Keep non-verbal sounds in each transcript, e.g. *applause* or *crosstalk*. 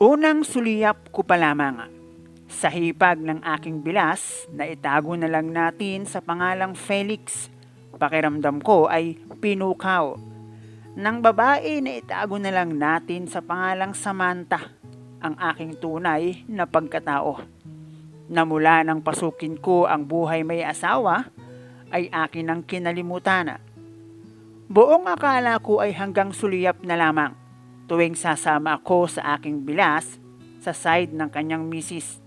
Unang suliyap ko pa lamang sa hipag ng aking bilas na itago na lang natin sa pangalang Felix. Pakiramdam ko ay pinukaw. Nang babae na itago na lang natin sa pangalang Samantha, ang aking tunay na pagkatao. Na mula nang pasukin ko ang buhay may asawa, ay akin ang kinalimutan. Buong akala ko ay hanggang suliyap na lamang tuwing sasama ako sa aking bilas sa side ng kanyang misis.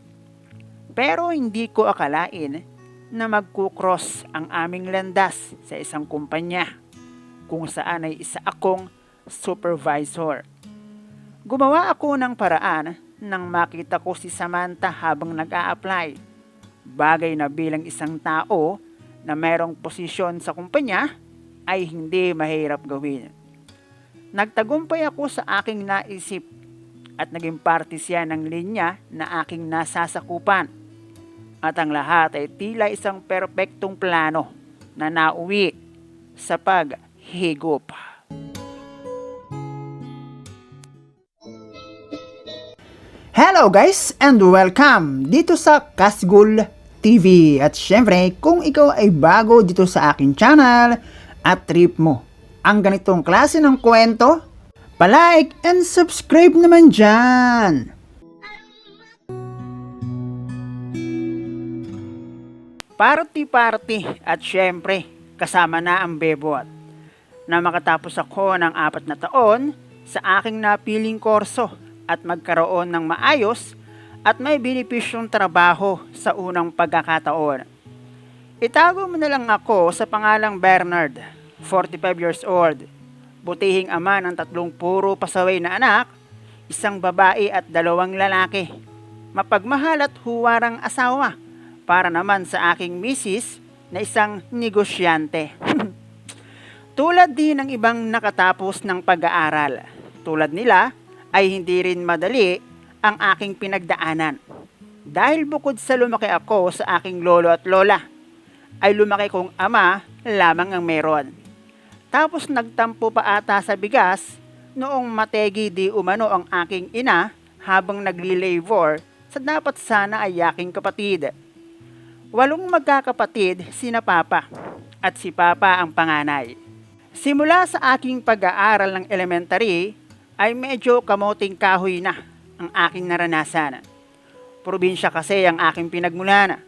Pero hindi ko akalain na magkukross ang aming landas sa isang kumpanya kung saan ay isa akong supervisor. Gumawa ako ng paraan nang makita ko si Samantha habang nag-a-apply. Bagay na bilang isang tao na mayroong posisyon sa kumpanya ay hindi mahirap gawin. Nagtagumpay ako sa aking naisip at naging parte siya ng linya na aking nasasakupan. At ang lahat ay tila isang perpektong plano na nauwi sa paghigop. Hello guys and welcome dito sa Kasgul TV. At syempre, kung ikaw ay bago dito sa aking channel at trip mo ang ganitong klase ng kwento, palike and subscribe naman dyan. Party-party at syempre, kasama na ang bebot. Na makatapos ako ng apat na taon sa aking napiling korso at magkaroon ng maayos at may benepisyong trabaho sa unang pagkakataon. Itago mo na lang ako sa pangalang Bernard, 45 years old, butihing ama ng tatlong puro pasaway na anak, isang babae at dalawang lalaki. Mapagmahal at huwarang asawa para naman sa aking misis na isang negosyante. *laughs* Tulad din ng ibang nakatapos ng pag-aaral. Tulad nila ay hindi rin madali ang aking pinagdaanan. Dahil bukod sa lumaki ako sa aking lolo at lola, ay lumaki kong ama lamang ang meron. Tapos nagtampo pa ata sa bigas noong mategi di umano ang aking ina habang nagli-labor sa dapat sana ay aking kapatid. Walong magkakapatid sina Papa at si Papa ang panganay. Simula sa aking pag-aaral ng elementary ay medyo kamoting kahoy na ang aking naranasan. Probinsya kasi ang aking pinagmulan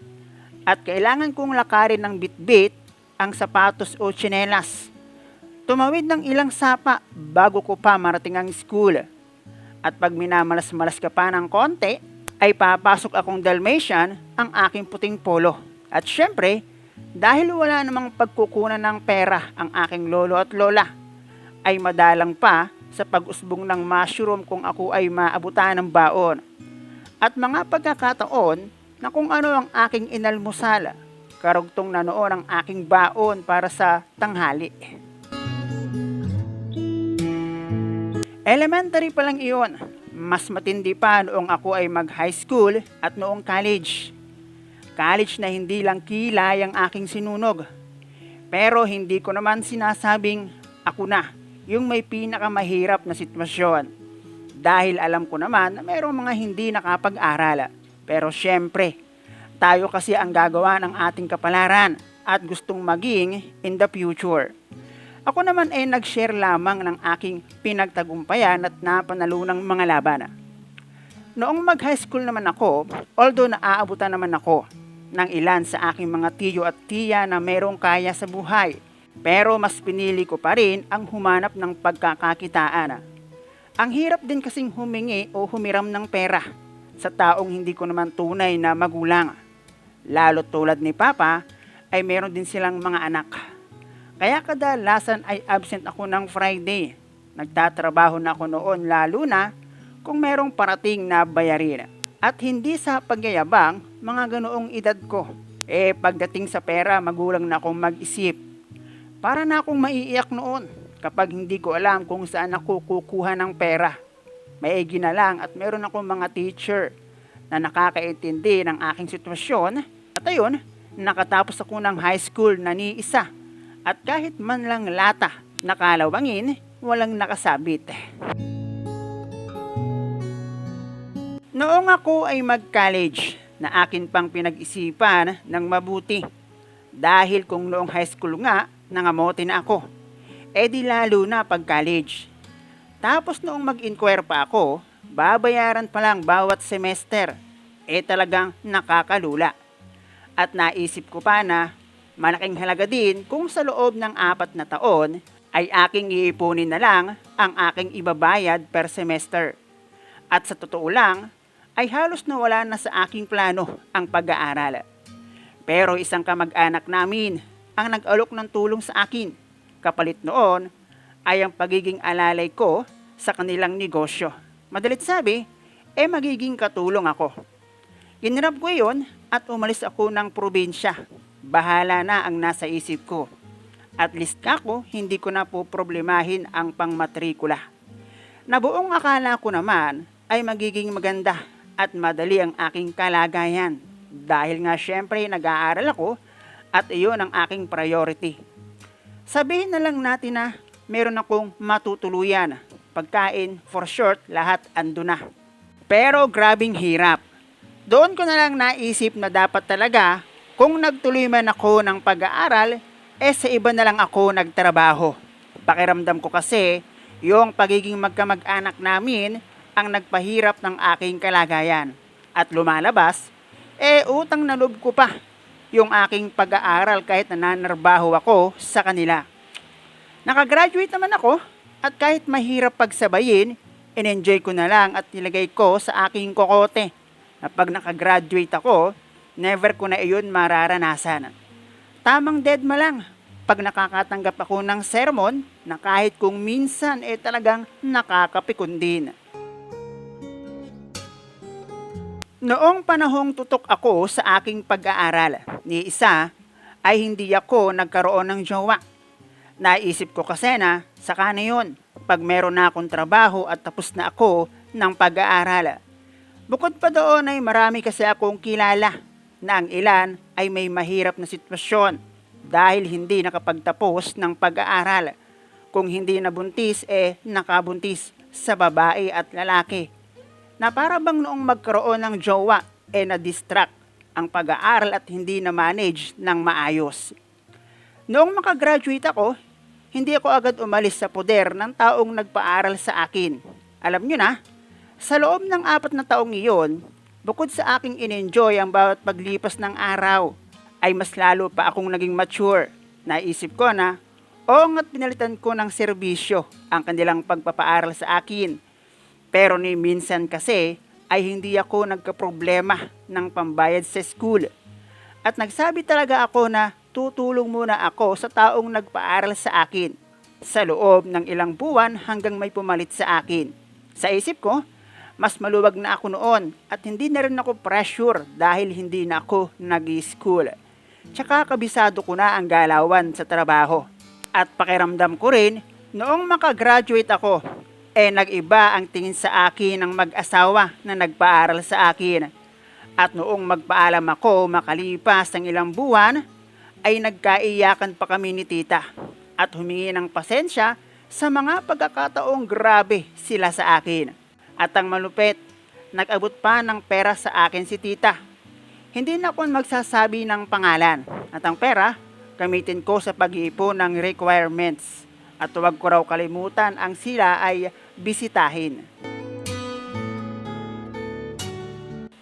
at kailangan kong lakarin ng bitbit ang sapatos o tsinelas. Tumawid ng ilang sapa bago ko pa marating ang school. At pag minamalas-malas ka pa ng konti, ay papasok akong Dalmatian ang aking puting polo. At syempre, dahil wala namang pagkukunan ng pera ang aking lolo at lola, ay madalang pa sa pag-usbong ng mushroom kung ako ay maabutan ng baon. At mga pagkakataon na kung ano ang aking inalmusal, karugtong na noon ang aking baon para sa tanghali. Elementary pa lang iyon. Mas matindi pa noong ako ay mag-high school at noong college. College na hindi lang kilay ang aking sinunog. Pero hindi ko naman sinasabing ako na yung may pinakamahirap na sitwasyon. Dahil alam ko naman na mayroong mga hindi nakapag-aral. Pero syempre, tayo kasi ang gagawa ng ating kapalaran at gustong maging in the future. Ako naman ay nag-share lamang ng aking pinagtagumpayan at napanalunang mga laban. Noong mag-high school naman ako, although naaabutan naman ako ng ilan sa aking mga tiyo at tiya na merong kaya sa buhay, pero mas pinili ko pa rin ang humanap ng pagkakakitaan. Ang hirap din kasing humingi o humiram ng pera sa taong hindi ko naman tunay na magulang. Lalo tulad ni Papa ay meron din silang mga anak kaya kadalasan ay absent ako ng Friday. Nagtatrabaho na ako noon lalo na kung merong parating na bayarin. At hindi sa pagyayabang, mga ganoong edad ko. Eh pagdating sa pera, magulang na akong mag-isip. Para na akong maiiyak noon kapag hindi ko alam kung saan ako kukuha ng pera. Maigi na lang at meron akong mga teacher na nakakaintindi ng aking sitwasyon. At ayun, nakatapos ako ng high school na ni isa at kahit man lang lata nakalawangin, walang nakasabit. Noong ako ay mag-college, na akin pang pinag-isipan ng mabuti. Dahil kung noong high school nga, nangamote na ako. E di lalo na pag college. Tapos noong mag-inquire pa ako, babayaran pa lang bawat semester. E talagang nakakalula. At naisip ko pa na malaking halaga din kung sa loob ng apat na taon ay aking iipunin na lang ang aking ibabayad per semester. At sa totoo lang, ay halos nawala na sa aking plano ang pag-aaral. Pero isang kamag-anak namin ang nag-alok ng tulong sa akin. Kapalit noon ay ang pagiging alalay ko sa kanilang negosyo. Madalit sabi, eh magiging katulong ako. Ginrab ko yun at umalis ako ng probinsya. Bahala na ang nasa isip ko. At least ako, hindi ko na po problemahin ang pangmatrikula. Nabuong akala ko naman ay magiging maganda at madali ang aking kalagayan. Dahil nga syempre nag-aaral ako at iyon ang aking priority. Sabihin na lang natin na meron akong matutuluyan. Pagkain, for short, lahat ando na. Pero grabing hirap. Doon ko na lang naisip na dapat talaga kung nagtuloy man ako ng pag-aaral, eh sa iba na lang ako nagtrabaho. Pakiramdam ko kasi yung pagiging magkamag-anak namin ang nagpahirap ng aking kalagayan. At lumalabas, eh utang na loob ko pa yung aking pag-aaral kahit nananarbaho ako sa kanila. Nakagraduate naman ako at kahit mahirap pagsabayin, in-enjoy ko na lang at nilagay ko sa aking kokote na pag nakagraduate ako, never ko na iyon mararanasan. Tamang dead ma lang pag nakakatanggap ako ng sermon na kahit kung minsan eh talagang nakakapikon din. Noong panahong tutok ako sa aking pag-aaral, ni isa ay hindi ako nagkaroon ng jowa. Naisip ko kasi na saka na yun pag meron na akong trabaho at tapos na ako ng pag-aaral. Bukod pa doon ay marami kasi akong kilala na ang ilan ay may mahirap na sitwasyon dahil hindi nakapagtapos ng pag-aaral. Kung hindi nabuntis eh nakabuntis sa babae at lalaki na para bang noong magkaroon ng jowa eh na-distract ang pag-aaral at hindi na-manage ng maayos. Noong makagraduate ako, hindi ako agad umalis sa poder ng taong nagpaaral sa akin. Alam nyo na, sa loob ng apat na taong iyon, bukod sa aking in-enjoy ang bawat paglipas ng araw, ay mas lalo pa akong naging mature. Naisip ko na, oo nga't pinalitan ko ng serbisyo ang kanilang pagpapaaral sa akin pero ni minsan kasi ay hindi ako nagkaproblema ng pambayad sa school. At nagsabi talaga ako na tutulong muna ako sa taong nagpaaral sa akin sa loob ng ilang buwan hanggang may pumalit sa akin. Sa isip ko, mas maluwag na ako noon at hindi na rin ako pressure dahil hindi na ako nag-school. Tsaka kabisado ko na ang galawan sa trabaho. At pakiramdam ko rin, noong makagraduate ako, eh nag-iba ang tingin sa akin ng mag-asawa na nagpaaral sa akin. At noong magpaalam ako makalipas ng ilang buwan, ay nagkaiyakan pa kami ni tita at humingi ng pasensya sa mga pagkakataong grabe sila sa akin. At ang malupit, nag-abot pa ng pera sa akin si tita. Hindi na ako magsasabi ng pangalan at ang pera gamitin ko sa pag-iipon ng requirements. At huwag ko raw kalimutan ang sila ay bisitahin.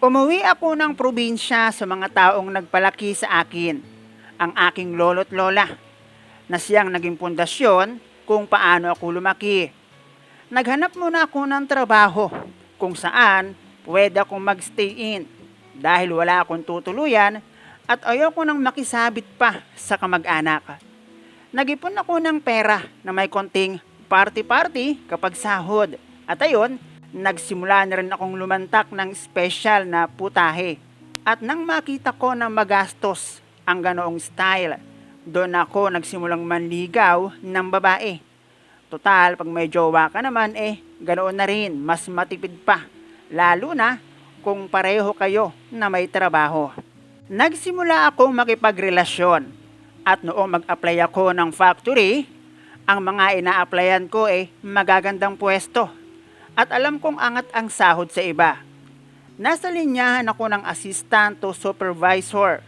Umuwi ako ng probinsya sa mga taong nagpalaki sa akin, ang aking lolo't lola, na siyang naging pundasyon kung paano ako lumaki. Naghanap muna ako ng trabaho kung saan pwede akong magstay in dahil wala akong tutuluyan at ayoko nang makisabit pa sa kamag-anak. Nagipon ako ng pera na may konting party-party kapag sahod. At ayun, nagsimula na rin akong lumantak ng special na putahe. At nang makita ko na magastos ang ganoong style, doon ako nagsimulang manligaw ng babae. Total, pag may jowa ka naman eh, ganoon na rin, mas matipid pa. Lalo na kung pareho kayo na may trabaho. Nagsimula akong makipagrelasyon at noong mag-apply ako ng factory, ang mga ina-applyan ko eh magagandang pwesto at alam kong angat ang sahod sa iba. Nasa linyahan ako ng assistant to supervisor.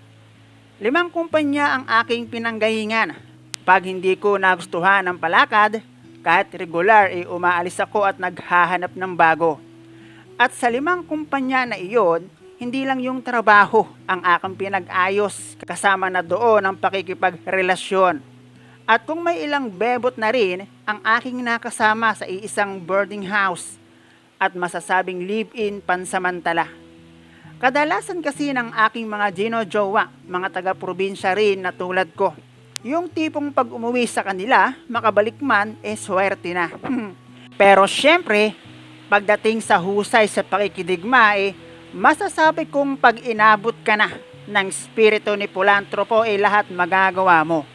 Limang kumpanya ang aking pinanggahingan. Pag hindi ko nagustuhan ang palakad, kahit regular ay umaalis ako at naghahanap ng bago. At sa limang kumpanya na iyon, hindi lang yung trabaho ang aking pinag-ayos kasama na doon ang pakikipagrelasyon. At kung may ilang bebot na rin ang aking nakasama sa iisang boarding house at masasabing live-in pansamantala. Kadalasan kasi ng aking mga gino-jowa, mga taga-probinsya rin na tulad ko. Yung tipong pag umuwi sa kanila, makabalik man, eh swerte na. Pero syempre, pagdating sa husay sa pakikidigma, eh, masasabi kong pag inabot ka na ng spirito ni Pulantropo, eh lahat magagawa mo.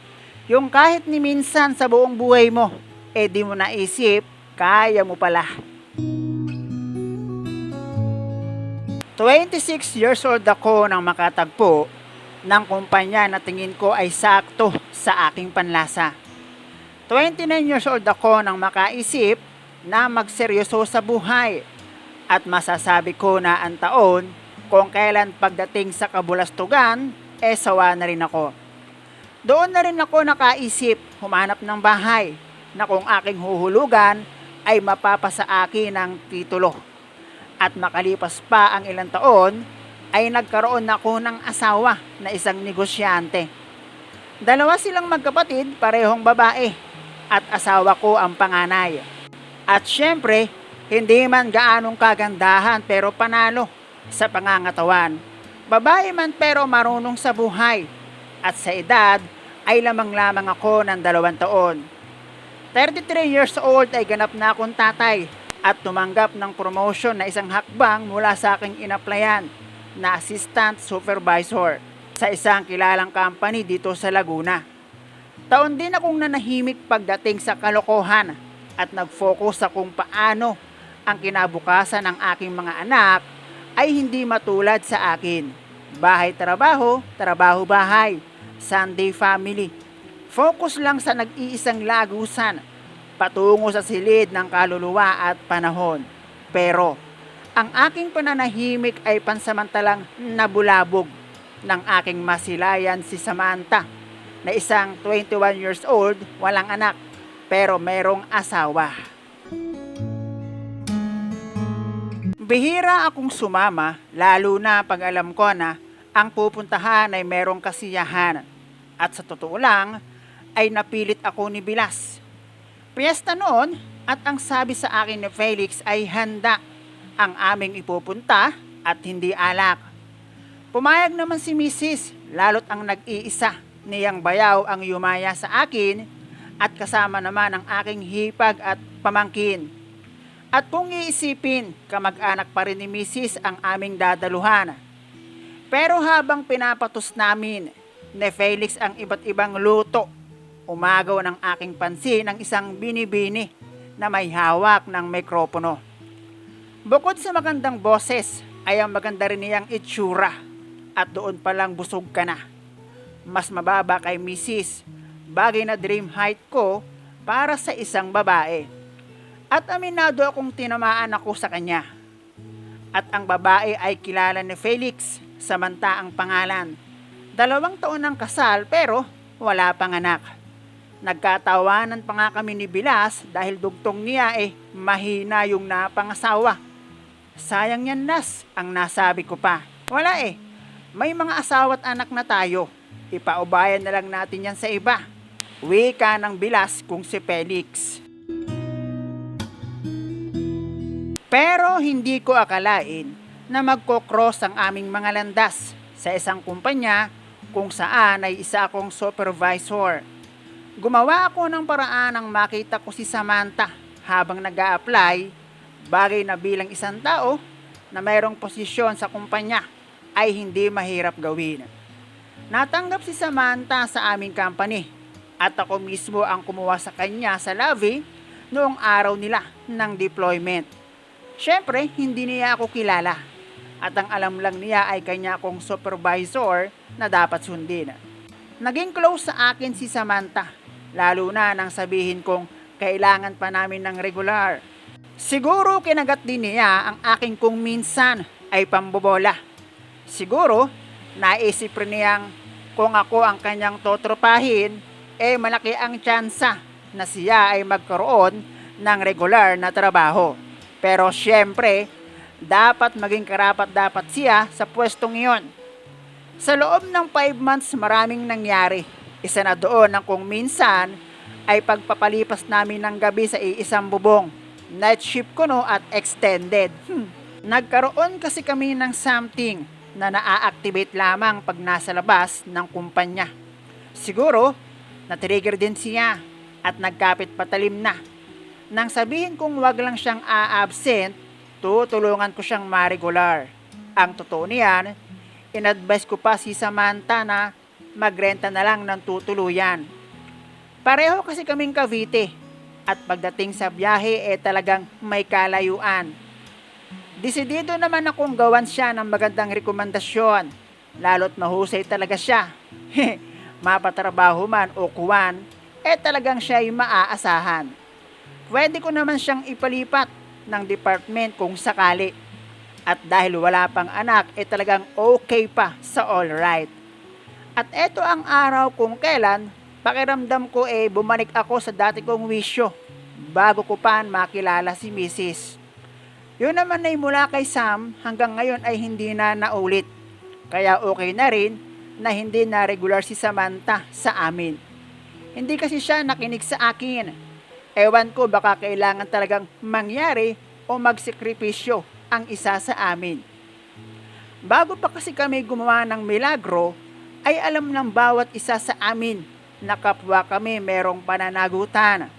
Yung kahit ni minsan sa buong buhay mo, eh di mo naisip, kaya mo pala. 26 years old ako nang makatagpo ng kumpanya na tingin ko ay sakto sa aking panlasa. 29 years old ako nang makaisip na magseryoso sa buhay at masasabi ko na ang taon kung kailan pagdating sa kabulastugan, eh sawa na rin ako. Doon na rin ako nakaisip humanap ng bahay na kung aking huhulugan ay mapapasa akin ng titulo. At makalipas pa ang ilang taon, ay nagkaroon ako ng asawa na isang negosyante. Dalawa silang magkapatid, parehong babae, at asawa ko ang panganay. At syempre, hindi man gaanong kagandahan pero panalo sa pangangatawan. Babae man pero marunong sa buhay. At sa edad, ay lamang-lamang ako ng dalawang taon. 33 years old ay ganap na akong tatay at tumanggap ng promotion na isang hakbang mula sa aking inaplayan na assistant supervisor sa isang kilalang company dito sa Laguna. Taon din akong nanahimik pagdating sa kalokohan at nag-focus sa kung paano ang kinabukasan ng aking mga anak ay hindi matulad sa akin. Bahay-trabaho, trabaho-bahay, Sunday family. Focus lang sa nag-iisang lagusan patungo sa silid ng kaluluwa at panahon. Pero, ang aking pananahimik ay pansamantalang nabulabog ng aking masilayan si Samantha na isang 21 years old, walang anak, pero merong asawa. Bihira akong sumama, lalo na pag alam ko na ang pupuntahan ay merong kasiyahan. At sa totoo lang, ay napilit ako ni Bilas Piyesta noon at ang sabi sa akin ni Felix ay handa ang aming ipupunta at hindi alak. Pumayag naman si Mrs. lalot ang nag-iisa niyang bayaw ang yumaya sa akin at kasama naman ang aking hipag at pamangkin. At kung iisipin, kamag-anak pa rin ni Mrs. ang aming dadaluhan. Pero habang pinapatos namin ni Felix ang iba't ibang luto umagaw ng aking pansin ang isang binibini na may hawak ng mikropono. Bukod sa magandang boses, ay ang maganda rin niyang itsura at doon pa lang busog ka na. Mas mababa kay Mrs. Bagay na dream height ko para sa isang babae. At aminado akong tinamaan ako sa kanya. At ang babae ay kilala ni Felix, samanta ang pangalan. Dalawang taon ng kasal pero wala pang anak. Nagkatawanan pa nga kami ni Bilas dahil dugtong niya eh mahina yung napangasawa. Sayang yan Nas, ang nasabi ko pa. Wala eh, may mga asawa't anak na tayo. Ipaubayan na lang natin yan sa iba. Wika ng Bilas kung si Felix. Pero hindi ko akalain na magkocross ang aming mga landas sa isang kumpanya kung saan ay isa akong supervisor Gumawa ako ng paraan ng makita ko si Samantha habang nag apply bagay na bilang isang tao na mayroong posisyon sa kumpanya ay hindi mahirap gawin. Natanggap si Samantha sa aming company at ako mismo ang kumuha sa kanya sa lobby noong araw nila ng deployment. Siyempre, hindi niya ako kilala at ang alam lang niya ay kanya akong supervisor na dapat sundin. Naging close sa akin si Samantha lalo na nang sabihin kong kailangan pa namin ng regular. Siguro kinagat din niya ang aking kung minsan ay pambobola. Siguro, naisip rin niyang kung ako ang kanyang totropahin, eh malaki ang tsansa na siya ay magkaroon ng regular na trabaho. Pero syempre, dapat maging karapat dapat siya sa pwestong iyon. Sa loob ng 5 months maraming nangyari. Isa na doon ang kung minsan ay pagpapalipas namin ng gabi sa iisang bubong. Night shift ko no at extended. Hmm. Nagkaroon kasi kami ng something na naa-activate lamang pag nasa labas ng kumpanya. Siguro, na-trigger din siya at nagkapit patalim na. Nang sabihin kong wag lang siyang a-absent, tutulungan ko siyang ma-regular. Ang totoo niyan, in-advise ko pa si Samantha na magrenta na lang ng tutuluyan. Pareho kasi kaming Cavite at pagdating sa biyahe eh talagang may kalayuan. Desidido naman akong gawan siya ng magandang rekomendasyon. Lalo't mahusay talaga siya. *laughs* Mapatrabaho man o kuwan, eh talagang siya ay maaasahan. Pwede ko naman siyang ipalipat ng department kung sakali. At dahil wala pang anak, eh talagang okay pa sa all right. At eto ang araw kung kailan, pakiramdam ko eh bumalik ako sa dati kong wisyo bago ko pa makilala si Mrs. Yun naman ay mula kay Sam hanggang ngayon ay hindi na naulit. Kaya okay na rin na hindi na regular si Samantha sa amin. Hindi kasi siya nakinig sa akin. Ewan ko baka kailangan talagang mangyari o magsekripisyo ang isa sa amin. Bago pa kasi kami gumawa ng milagro, ay alam ng bawat isa sa amin na kapwa kami merong pananagutan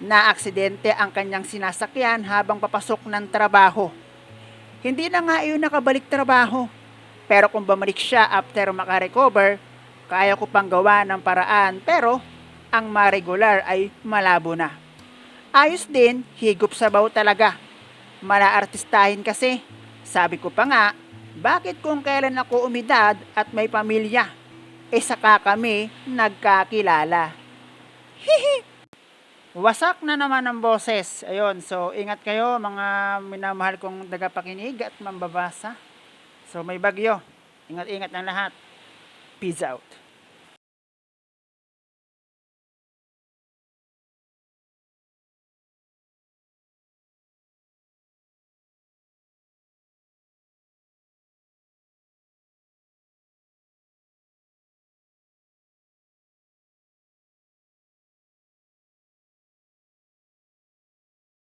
na aksidente ang kanyang sinasakyan habang papasok ng trabaho. Hindi na nga iyon nakabalik trabaho. Pero kung bumalik siya after makarecover, kaya ko pang gawa ng paraan pero ang ma-regular ay malabo na. Ayos din, higop sabaw talaga. Malaartistahin kasi. Sabi ko pa nga, bakit kung kailan ako umidad at may pamilya, eh saka kami nagkakilala. Wasak na naman ang boses. Ayun, so ingat kayo mga minamahal kong tagapakinig at mambabasa. So may bagyo. Ingat-ingat ng lahat. Peace out.